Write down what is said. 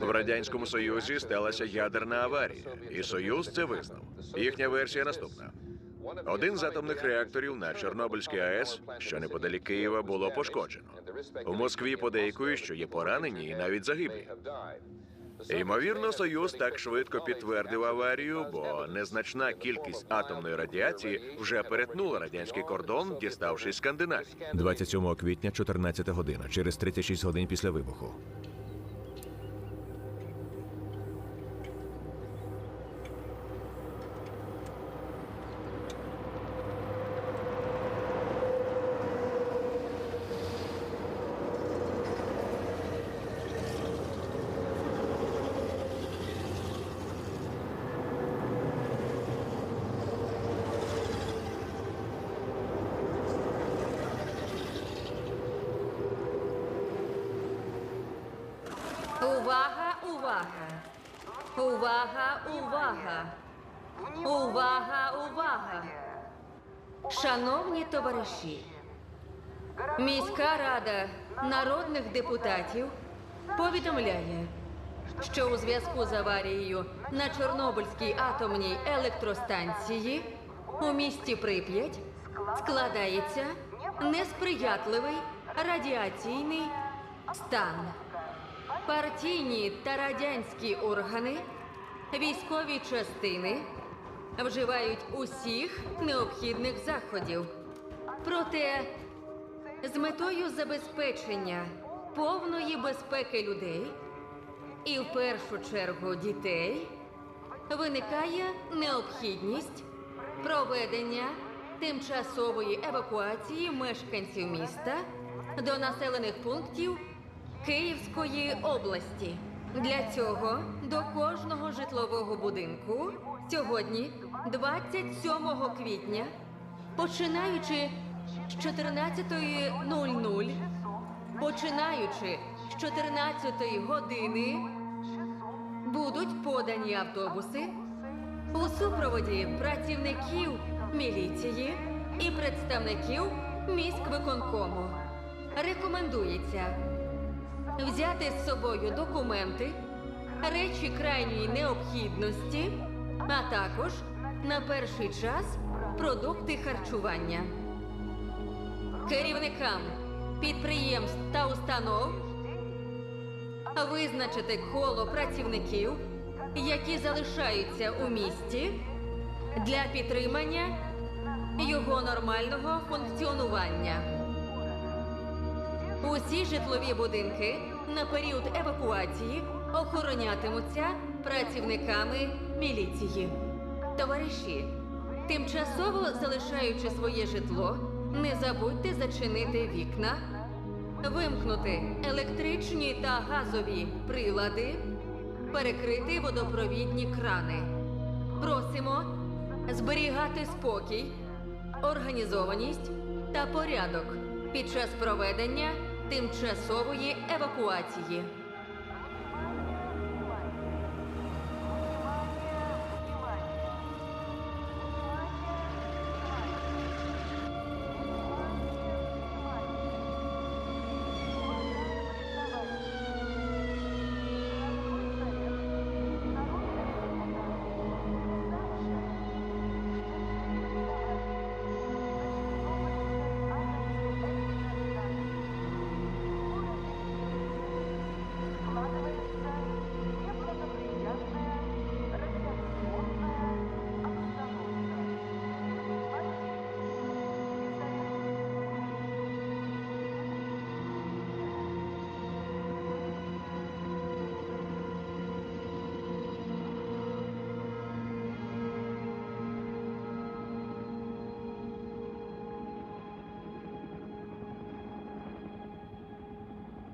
В радянському союзі сталася ядерна аварія, і союз це визнав. Їхня версія наступна: один з атомних реакторів на Чорнобильській АЕС, що неподалік Києва, було пошкоджено. У Москві подейкують, що є поранені і навіть загиблі. Ймовірно, союз так швидко підтвердив аварію, бо незначна кількість атомної радіації вже перетнула радянський кордон, діставшись Скандинавії. 27 квітня, 14 година, через 36 годин після вибуху. Увага, увага! Увага, увага! Увага, увага! Шановні товариші, міська рада народних депутатів повідомляє, що у зв'язку з аварією на Чорнобильській атомній електростанції у місті Прип'ять складається несприятливий радіаційний стан. Партійні та радянські органи, військові частини вживають усіх необхідних заходів. Проте з метою забезпечення повної безпеки людей і в першу чергу дітей виникає необхідність проведення тимчасової евакуації мешканців міста до населених пунктів Київської області. Для цього до кожного житлового будинку сьогодні, 27 квітня, починаючи з 14.00, починаючи з 14 години, будуть подані автобуси у супроводі працівників міліції і представників міськвиконкому. Рекомендується взяти з собою документи, речі крайньої необхідності, а також на перший час продукти харчування. Керівникам підприємств та установ визначити коло працівників, які залишаються у місті для підтримання його нормального функціонування. Усі житлові будинки на період евакуації охоронятимуться працівниками міліції. Товариші, тимчасово залишаючи своє житло, не забудьте зачинити вікна, вимкнути електричні та газові прилади, перекрити водопровідні крани. Просимо зберігати спокій, організованість та порядок під час проведення тимчасової евакуації.